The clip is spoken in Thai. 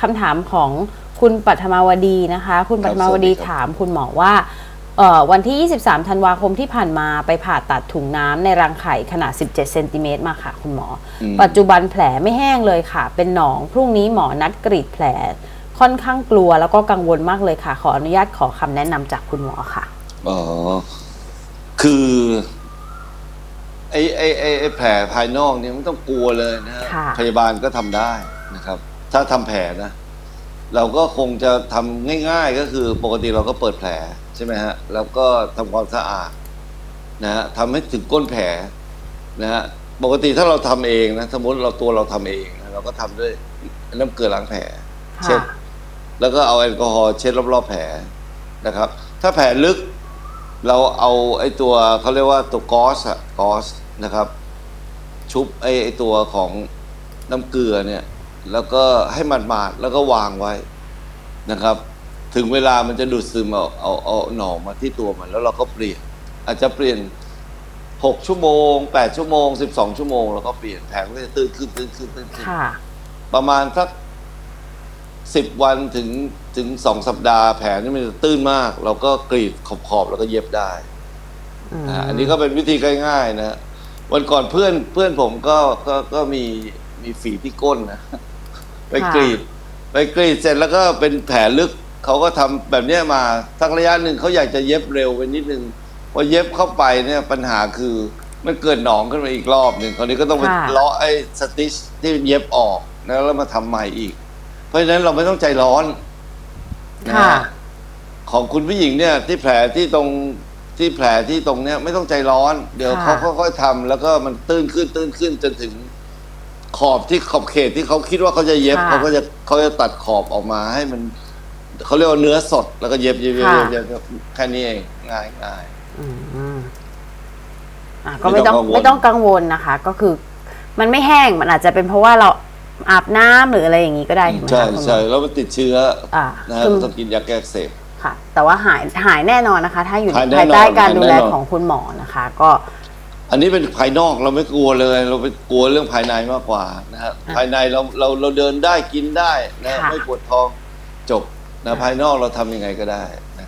คำถามของคุณปัทมาวดีนะคะ คุณปัทมาวดีสวัสดีครับถามคุณหมอว่าเอ่อวันที่ 23 ธันวาคมที่ผ่านมาไปผ่าตัดถุงน้ำในรังไข่ขนาด 17 เซนติเมตรมาค่ะ คุณหมออมปัจจุบันแผลไม่แห้งเลยค่ะ เป็นหนอง พรุ่งนี้หมอนัดกรีดแผล ค่อนข้างกลัวแล้วก็กังวลมากเลยค่ะ ขออนุญาตขอคำแนะนำจากคุณหมอค่ะ อ๋อ คือไอ้ไอ้ไอ้ไอ้แผลภายนอกเนี่ยไม่ต้องกลัวเลยนะฮะค่ะพยาบาลก็ทำได้นะครับ ถ้าทำแผลนะ เราก็คงจะทำง่าย ๆ ก็คือปกติเราก็เปิดแผลใช่ไหมฮะ แล้วก็ทำความสะอาดนะฮะทำให้ถึงก้นแผลนะฮะปกติถ้าเราทำเองนะสมมติเราตัวเราทำเองนะเราก็ทำด้วยน้ำเกลือล้างแผลเช็ดค่ะแล้วก็เอาแอลกอฮอล์เช็ดรอบๆแผลนะครับ ถ้าแผลลึกเราเอาไอ้ตัวเขาเรียกว่าตัวกอสอะกอสนะครับ ชุบไอ้ไอ้ตัวของน้ำเกลือเนี่ย แล้วก็ให้มันมาดๆแล้วก็วางไว้นะครับ ถึงเวลามันจะดูดซึมเอาเอาเอาหนองมาที่ตัวมัน แล้วเราก็เปลี่ยน อาจจะเปลี่ยนหกชั่วโมงแปดชั่วโมงสิบสองชั่วโมงแล้วก็เปลี่ยนแผลมันก็จะตื้นขึ้นตื้นขึ้นตื้นขึ้นค่ะ ประมาณสักสิบวันถึงถึงสองสัปดาห์ แผลนี่มันจะตื้นมาก เราก็กรีดขอบๆแล้วก็เย็บได้อืมอ่าอันนี้ก็เป็นวิธีง่ายๆนะวันก่อนเพื่อนเพื่อนผมก็ก็ก็มีมีฝีที่ก้นนะ ไปกรีด ไปกรีดเสร็จแล้วก็เป็นแผลลึกเขาก็ทำแบบเนี้ยมาสักระยะหนึ่งเขาอยากจะเย็บเร็วไปนิดนึงพอเย็บเข้าไปเนี่ยปัญหาคือมันเกิดหนองขึ้นมาอีกรอบหนึ่งคราวนี้ก็ต้องไปค่ะเลาะไอ้สติชที่เย็บออกนะแล้วมาทำใหม่อีก เพราะฉะนั้นเราไม่ต้องใจร้อนนะค่ะฮะของคุณผู้หญิงเนี่ย ที่แผลที่ตรงที่แผลที่ตรงเนี้ยไม่ต้องใจร้อน เดี๋ยวค่ะเขาค่อยๆทำแล้วก็มันตื้นขึ้นตื้นขึ้นจนถึง ขอบที่ขอบเขตที่เขาคิดว่าเขาจะเย็บค่ะ เขาก็จะเขาจะตัดขอบออกมาให้มันเขาเรียกว่าเนื้อสดแล้วก็เย็บเย็บเย็บค่ะเย็บเย็บแค่นี้เองง่ายง่าย อืมอะก็ไม่ต้องไม่ไม่ต้ต้อองงกักังงววลลนะคะ ก็คือ มันไม่แห้งมันอาจจะเป็นเพราะว่าเราอาบน้ำหรืออะไรอย่างนี้ก็ได้ถูกไหมใช่คะคุณหมอ ใช่แล้วมันติดเชื้ออ่านะฮะคือ ต้องกินยาแก้อักเสบค่ะ แต่ว่าหายหายแน่นอนนะคะ ถ้าอยู่หายแน่ภายใต้นอนการหายดูแน่แลนอน ของคุณหมอนะคะ ก็ อันนี้เป็นภายนอกเราไม่กลัวเลย เราไปกลัวเรื่องภายในมากกว่านะฮะอะภายในเราเราเราเดินได้กินได้นะค่ะไม่ปวดท้องจบนะค่ะภายนอกเราทำยังไงก็ได้นะครับ